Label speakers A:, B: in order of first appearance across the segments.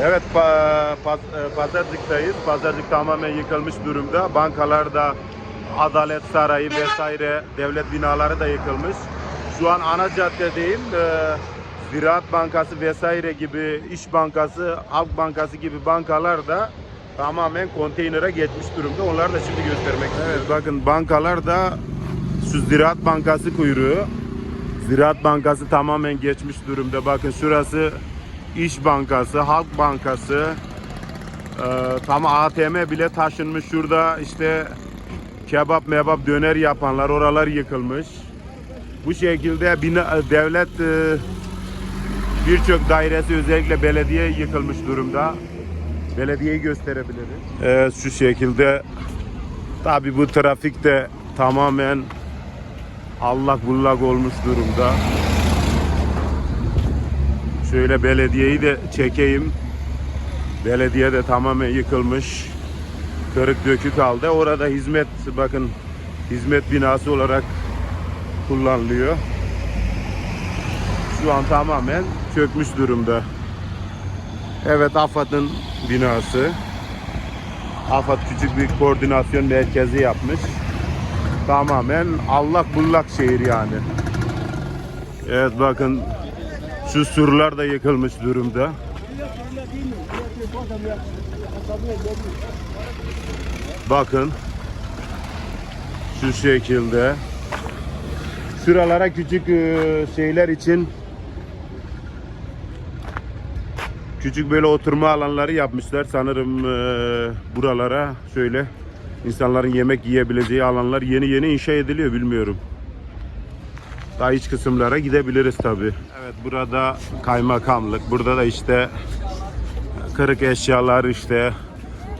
A: Evet, pa- paz- e, Pazarcık'tayız. Pazarcık tamamen yıkılmış durumda. Bankalar da Adalet Sarayı vesaire devlet binaları da yıkılmış. Şu an ana caddedeyim. Ee, Ziraat Bankası vesaire gibi, İş Bankası, Halk Bankası gibi bankalar da tamamen konteynere geçmiş durumda. Onları da şimdi göstermek istiyorum. Evet, bakın bankalar da şu Ziraat Bankası kuyruğu. Ziraat Bankası tamamen geçmiş durumda. Bakın şurası İş Bankası, Halk Bankası. Ee, tam ATM bile taşınmış. Şurada işte kebap mebap döner yapanlar oralar yıkılmış. Bu şekilde bina, devlet e, birçok dairesi özellikle belediye yıkılmış durumda. Belediyeyi gösterebiliriz. Evet şu şekilde tabi bu trafik de tamamen allak bullak olmuş durumda. Şöyle belediyeyi de çekeyim. Belediye de tamamen yıkılmış. Kırık dökük halde. Orada hizmet bakın hizmet binası olarak kullanılıyor. Şu an tamamen çökmüş durumda. Evet AFAD'ın binası. AFAD küçük bir koordinasyon merkezi yapmış. Tamamen allak bullak şehir yani. Evet bakın şu surlar da yıkılmış durumda. Bakın şu şekilde şuralara küçük e, şeyler için küçük böyle oturma alanları yapmışlar sanırım e, buralara şöyle insanların yemek yiyebileceği alanlar yeni yeni inşa ediliyor bilmiyorum. Daha iç kısımlara gidebiliriz tabi. Evet burada kaymakamlık. Burada da işte kırık eşyalar işte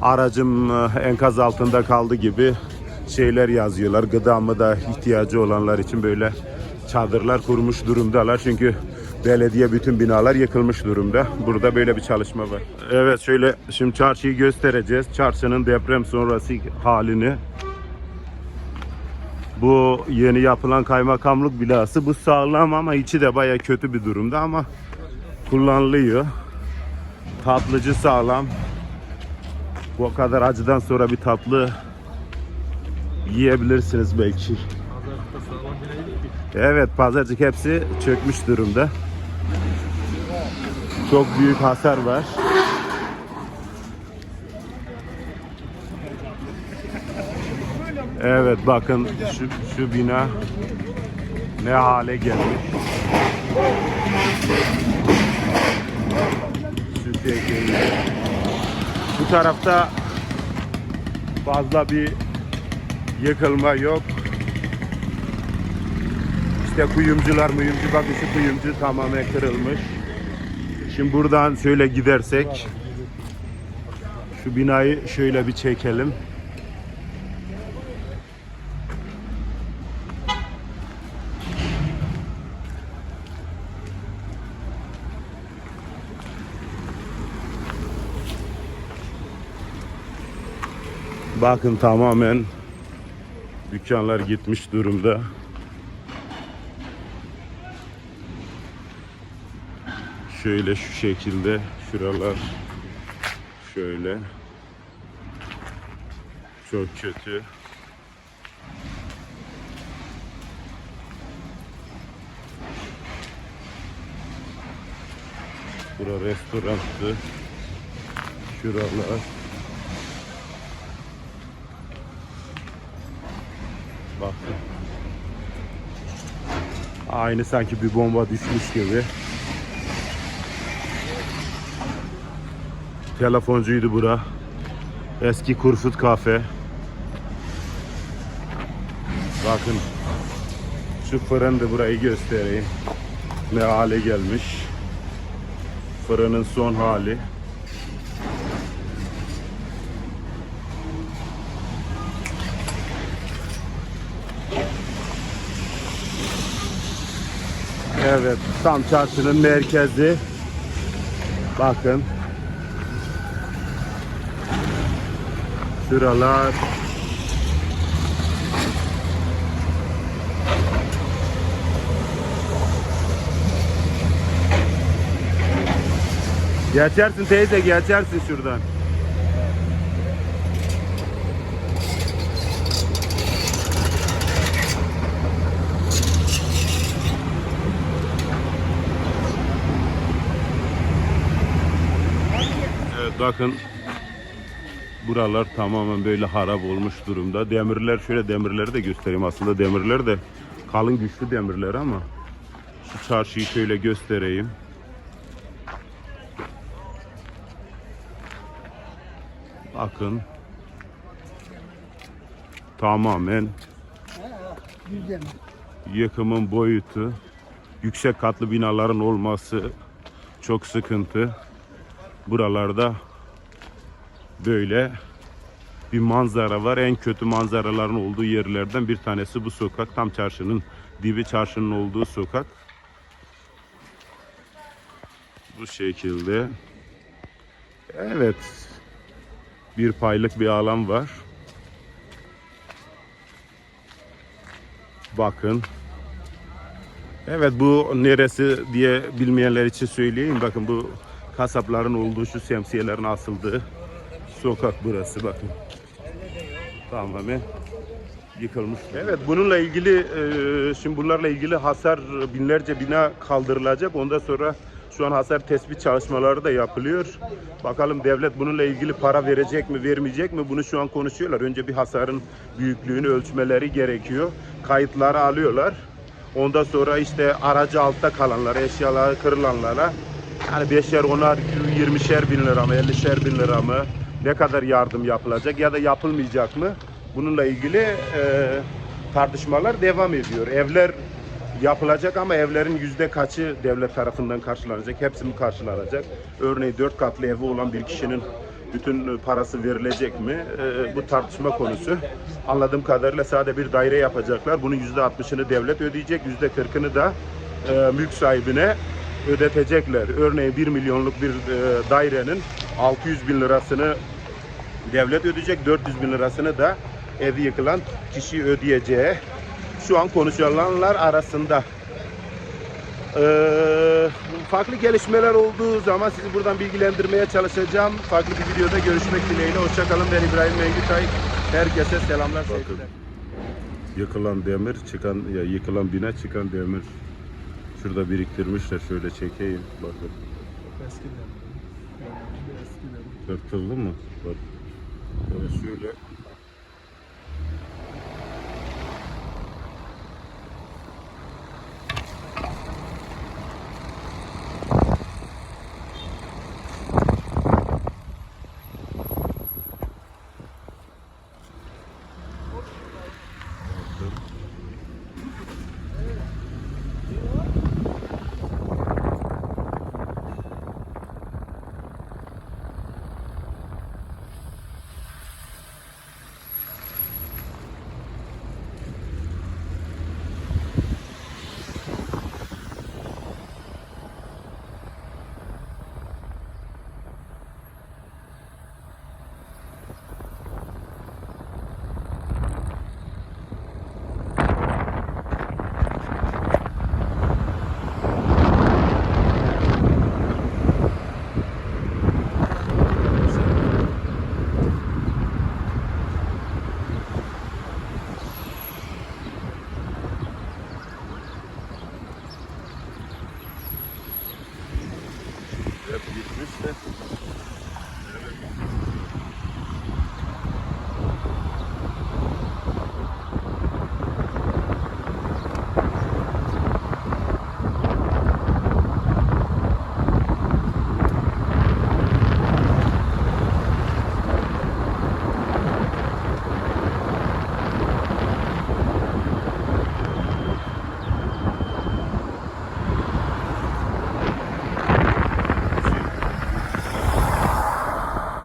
A: aracım e, enkaz altında kaldı gibi şeyler yazıyorlar. Gıda mı da ihtiyacı olanlar için böyle çadırlar kurmuş durumdalar. Çünkü belediye bütün binalar yıkılmış durumda. Burada böyle bir çalışma var. Evet şöyle şimdi çarşıyı göstereceğiz. Çarşının deprem sonrası halini. Bu yeni yapılan kaymakamlık binası bu sağlam ama içi de baya kötü bir durumda ama kullanılıyor. Tatlıcı sağlam. Bu kadar acıdan sonra bir tatlı yiyebilirsiniz belki. Evet pazarcık hepsi çökmüş durumda. Çok büyük hasar var. Evet bakın şu, şu bina ne hale gelmiş. Bu tarafta fazla bir yıkılma yok. İşte kuyumcular muyumcu bakın şu kuyumcu tamamen kırılmış. Şimdi buradan şöyle gidersek şu binayı şöyle bir çekelim. Bakın tamamen dükkanlar gitmiş durumda. Şöyle şu şekilde şuralar şöyle çok kötü. Bura restoranttı. Şuralar. Bakın. Aynı sanki bir bomba düşmüş gibi. Telefoncuydu bura. Eski Kurfut kafe. Bakın. Şu fırın da burayı göstereyim. Ne hale gelmiş. Fırının son hali. Evet, tam çarşının merkezi. Bakın. Şuralar. Geçersin teyze geçersin şuradan. Evet bakın buralar tamamen böyle harap olmuş durumda. Demirler şöyle demirleri de göstereyim. Aslında demirler de kalın güçlü demirler ama şu çarşıyı şöyle göstereyim. Bakın tamamen yıkımın boyutu yüksek katlı binaların olması çok sıkıntı. Buralarda böyle bir manzara var. En kötü manzaraların olduğu yerlerden bir tanesi bu sokak. Tam çarşının dibi çarşının olduğu sokak. Bu şekilde. Evet. Bir paylık bir alan var. Bakın. Evet bu neresi diye bilmeyenler için söyleyeyim. Bakın bu kasapların olduğu şu şemsiyelerin asıldığı sokak burası bakın. Tamamen yıkılmış. Evet bununla ilgili e, şimdi bunlarla ilgili hasar binlerce bina kaldırılacak. Ondan sonra şu an hasar tespit çalışmaları da yapılıyor. Bakalım devlet bununla ilgili para verecek mi, vermeyecek mi? Bunu şu an konuşuyorlar. Önce bir hasarın büyüklüğünü ölçmeleri gerekiyor. Kayıtları alıyorlar. Ondan sonra işte aracı altta kalanlara, eşyaları kırılanlara yani beşer, onar, yirmişer bin lira mı, ellişer bin lira mı ne kadar yardım yapılacak ya da yapılmayacak mı? Bununla ilgili e, tartışmalar devam ediyor. Evler yapılacak ama evlerin yüzde kaçı devlet tarafından karşılanacak? Hepsi mi karşılanacak? Örneğin dört katlı evi olan bir kişinin bütün parası verilecek mi? E, bu tartışma konusu. Anladığım kadarıyla sadece bir daire yapacaklar. Bunun yüzde altmışını devlet ödeyecek, yüzde kırkını da e, mülk sahibine ödetecekler. Örneğin 1 milyonluk bir e, dairenin 600 bin lirasını devlet ödeyecek, 400 bin lirasını da evi yıkılan kişi ödeyeceği şu an konuşulanlar arasında. Ee, farklı gelişmeler olduğu zaman sizi buradan bilgilendirmeye çalışacağım. Farklı bir videoda görüşmek dileğiyle. Hoşçakalın. Ben İbrahim Mengütay. Herkese selamlar. sevgiler. Yıkılan demir, çıkan ya yıkılan bina çıkan demir. Şurada biriktirmişler. Şöyle çekeyim. Bakın.
B: Eskiden. Eskiden.
A: Tırtıldı mı? Bak. Evet, şöyle. Hep gitmiş de.